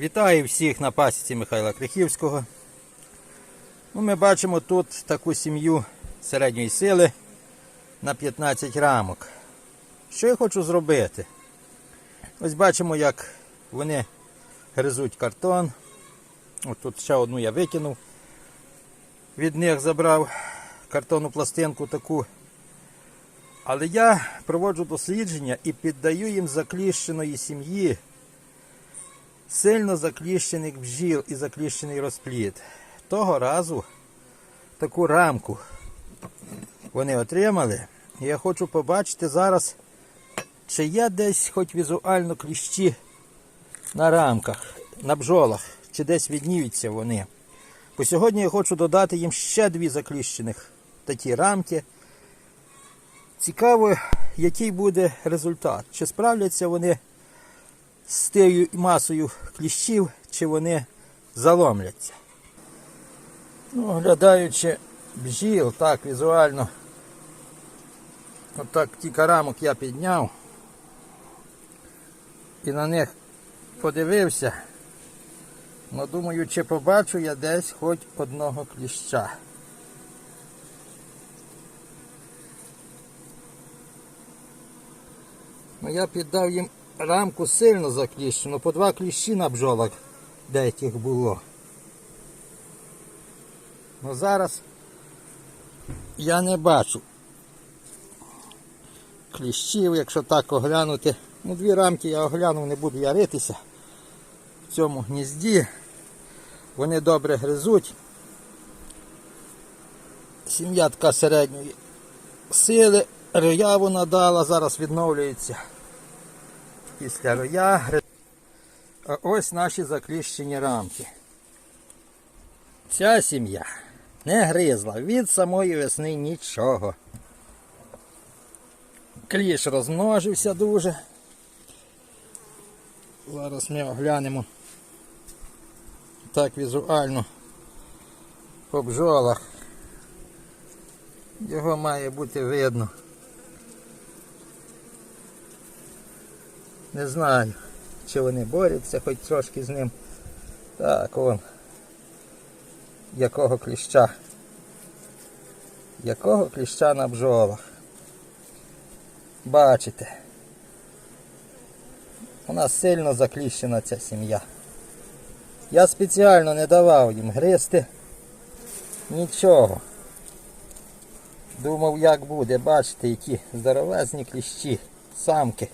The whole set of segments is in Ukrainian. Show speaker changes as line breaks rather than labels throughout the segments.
Вітаю всіх на пасіці Михайла Крихівського. Ну, ми бачимо тут таку сім'ю середньої сили на 15 рамок. Що я хочу зробити? Ось бачимо, як вони гризуть картон. Ось тут ще одну я викинув. Від них забрав картонну пластинку таку. Але я проводжу дослідження і піддаю їм закліщеної сім'ї сильно закліщених бджіл і закліщений розплід. Того разу таку рамку вони отримали. Я хочу побачити зараз, чи є десь хоч візуально кліщі на рамках, на бджолах, чи десь відніються вони. Бо сьогодні я хочу додати їм ще дві закліщених такі рамки. Цікаво, який буде результат. Чи справляться вони з тією масою кліщів, чи вони заломляться. Ну, оглядаючи бджіл, так візуально. Отак кілька рамок я підняв і на них подивився. Ну, думаю, чи побачу я десь хоч одного кліща. Ну, я піддав їм рамку сильно закліщену, по два кліщі на бджолах деяких було. Ну зараз я не бачу кліщів, якщо так оглянути. Ну, дві рамки я оглянув, не буду я ритися в цьому гнізді. Вони добре гризуть. Сім'я така середньої сили, роя вона дала, зараз відновлюється після роя. А ось наші закліщені рамки. Ця сім'я не гризла від самої весни нічого. Кліш розмножився дуже. Зараз ми оглянемо так візуально по бджолах. Його має бути видно. Не знаю, чи вони борються хоч трошки з ним. Так, вон. Якого кліща. Якого кліща на бджолах. Бачите. У нас сильно закліщена ця сім'я. Я спеціально не давав їм гризти. Нічого. Думав, як буде, бачите, які здоровезні кліщі, самки.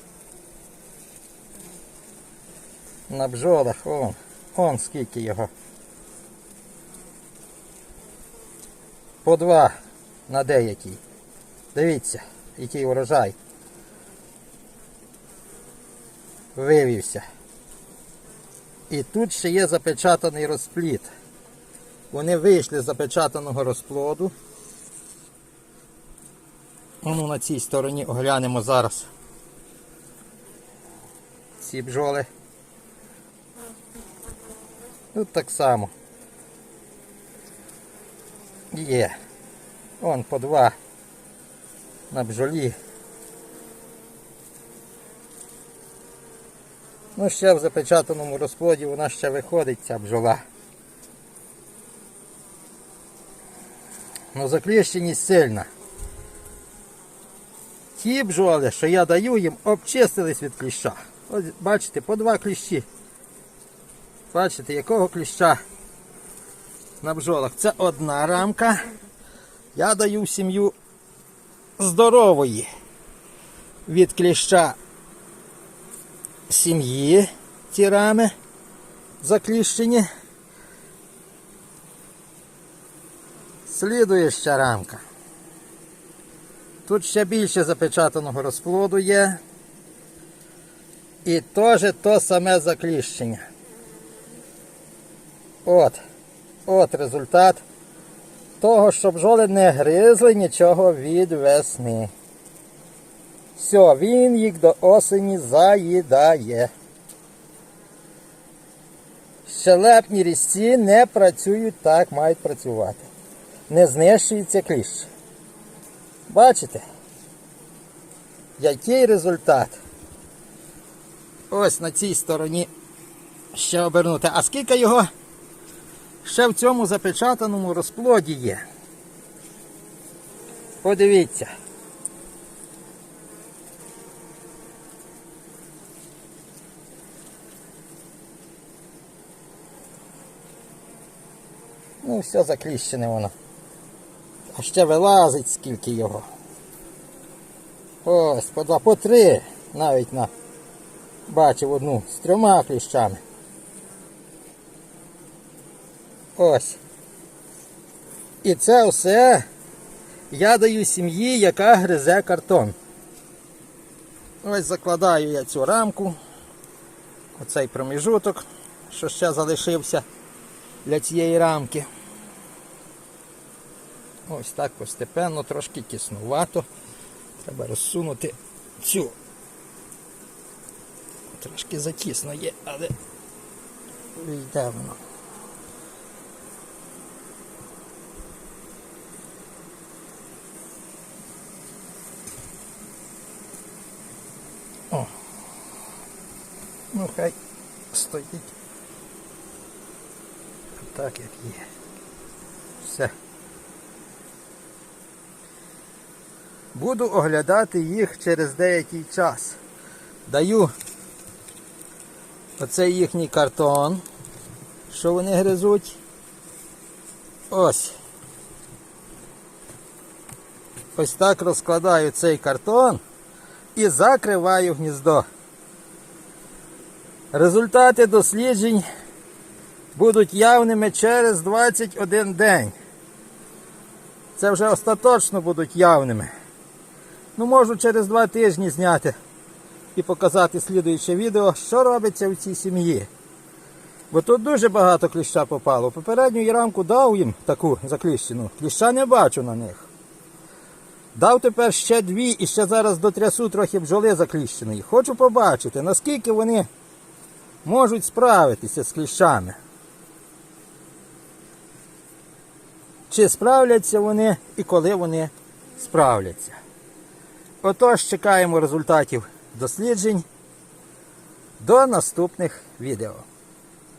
На бджолах, он, он скільки його. По два на деякий. Дивіться, який урожай. Вивівся. І тут ще є запечатаний розплід. Вони вийшли з запечатаного розплоду. Ну, на цій стороні оглянемо зараз. Ці бджоли. Тут так само. Є. Вон по два на бджолі. Ну, ще в запечатаному розплоді вона ще виходить ця бджола. Ну, закліщеність сильна. Ті бджоли, що я даю їм, обчистились від кліща. Ось бачите, по два кліщі. Бачите, якого кліща на бджолах. Це одна рамка. Я даю в сім'ю здорової від кліща сім'ї ці рами закліщені. Слідуюча рамка. Тут ще більше запечатаного розплоду є. І теж то саме закліщення. От. От результат того, що бджоли не гризли нічого від весни. Все, він їх до осені заїдає. Щелепні різці не працюють так, мають працювати. Не знищується кліщ. Бачите? Який результат? Ось на цій стороні ще обернути. А скільки його ще в цьому запечатаному розплоді є? Подивіться. Ну, все закліщене воно. А ще вилазить скільки його. Ось, по два, по три. Навіть на бачив одну з трьома кліщами. Ось. І це все я даю сім'ї, яка гризе картон. Ось закладаю я цю рамку. Оцей проміжуток, що ще залишився для цієї рамки. Ось так постепенно, трошки тіснувато. Треба розсунути цю. Трошки затісно є, але йде воно. Ну хай стоїть. Так як є. Все. Буду оглядати їх через деякий час. Даю оцей їхній картон, що вони гризуть. Ось. Ось так розкладаю цей картон і закриваю гніздо. Результати досліджень будуть явними через 21 день. Це вже остаточно будуть явними. Ну, можу через два тижні зняти і показати слідуюче відео, що робиться в цій сім'ї. Бо тут дуже багато кліща попало. Попередню рамку дав їм таку закліщену. Кліща не бачу на них. Дав тепер ще дві і ще зараз дотрясу трохи бджоли закліщеної. Хочу побачити, наскільки вони можуть справитися з кліщами. Чи справляться вони і коли вони справляться. Отож, чекаємо результатів досліджень до наступних відео.